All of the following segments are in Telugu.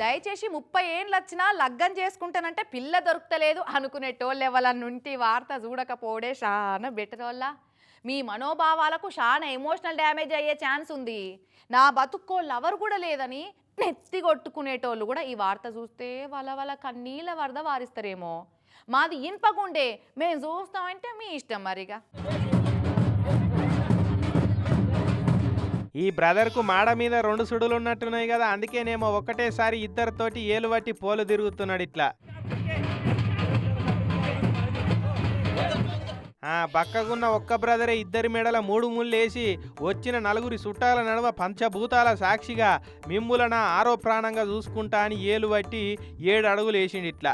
దయచేసి ముప్పై ఏండ్లు వచ్చినా లగ్గం చేసుకుంటానంటే పిల్ల దొరుకుతలేదు అనుకునేటోళ్ళు నుండి వార్త చూడకపోవడే చాలా బెటర్ వల్ల మీ మనోభావాలకు చాలా ఎమోషనల్ డ్యామేజ్ అయ్యే ఛాన్స్ ఉంది. నా బతుక్కో లవర్ కూడా లేదని నెత్తి కొట్టుకునేటోళ్ళు కూడా ఈ వార్త చూస్తే వాళ్ళ వాళ్ళ కన్నీళ్ళ వరద వారిస్తారేమో. మాది ఇన్పగుండే మేము చూస్తామంటే మీ ఇష్టం మరిగా. ఈ బ్రదర్కు మాడ మీద రెండు సుడులు ఉన్నట్టున్నాయి కదా అందుకేనేమో ఒకటేసారి ఇద్దరితోటి ఏలు పట్టి పోలు తిరుగుతున్నాడు ఇట్లా. పక్కకున్న ఒక్క బ్రదరే ఇద్దరి మెడల మూడు ముళ్ళేసి వచ్చిన నలుగురి చుట్టాల నడుమ పంచభూతాల సాక్షిగా మిమ్ములన ఆరో ప్రాణంగా చూసుకుంటా అని ఏలు పట్టి ఏడు అడుగులు వేసిండు ఇట్లా.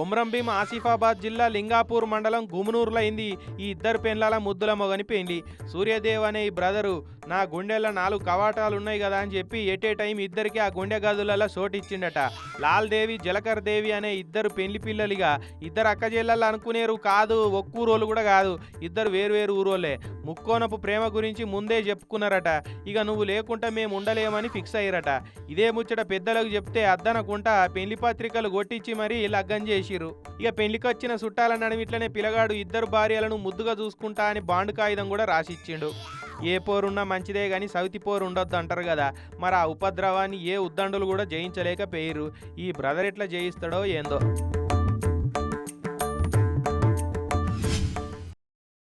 కొమరంభీం ఆసిఫాబాద్ జిల్లా లింగాపూర్ మండలం గుమునూరులో అయింది. ఈ ఇద్దరు పెండ్లాల ముద్దుల మొగని పెండ్లి. సూర్యదేవ్ అనే ఈ బ్రదరు నా గుండెల్లో నాలుగు కవాటాలు ఉన్నాయి కదా అని చెప్పి ఎటే టైం ఇద్దరికి ఆ గుండె గదులలో సోటిచ్చిండట. లాల్ దేవి జలకర్ దేవి అనే ఇద్దరు పెళ్ళి పిల్లలుగా ఇద్దరు అక్క చెల్లెళ్ళు అనుకునేరు కాదు ఒక్కూరోళ్ళు కూడా కాదు ఇద్దరు వేరు వేరు ఊరోళ్ళే. ముక్కోనపు ప్రేమ గురించి ముందే చెప్పుకున్నారట. ఇక నువ్వు లేకుండా మేము ఉండలేమని ఫిక్స్ అయ్యారట. ఇదే ముచ్చట పెద్దలకు చెప్తే అద్దనకుంటా పెళ్ళి పత్రికలు కొట్టించి మరీ లగ్గం చేసిరు ఇక పెళ్ళికొచ్చిన చుట్టాల నడుమిట్లనే పిల్లగాడు ఇద్దరు భార్యలను ముద్దుగా చూసుకుంటా అని బాండ్ కాగితం కూడా రాసిచ్చిండు. ఏ పోరున్నా మంచిదే కానీ సౌతి పోరు ఉండొద్దు అంటారు కదా. మరి ఆ ఉపద్రవాన్ని ఏ ఉద్దండులు కూడా జయించలేక పేరు ఈ బ్రదర్ ఎట్లా జయిస్తాడో ఏందో.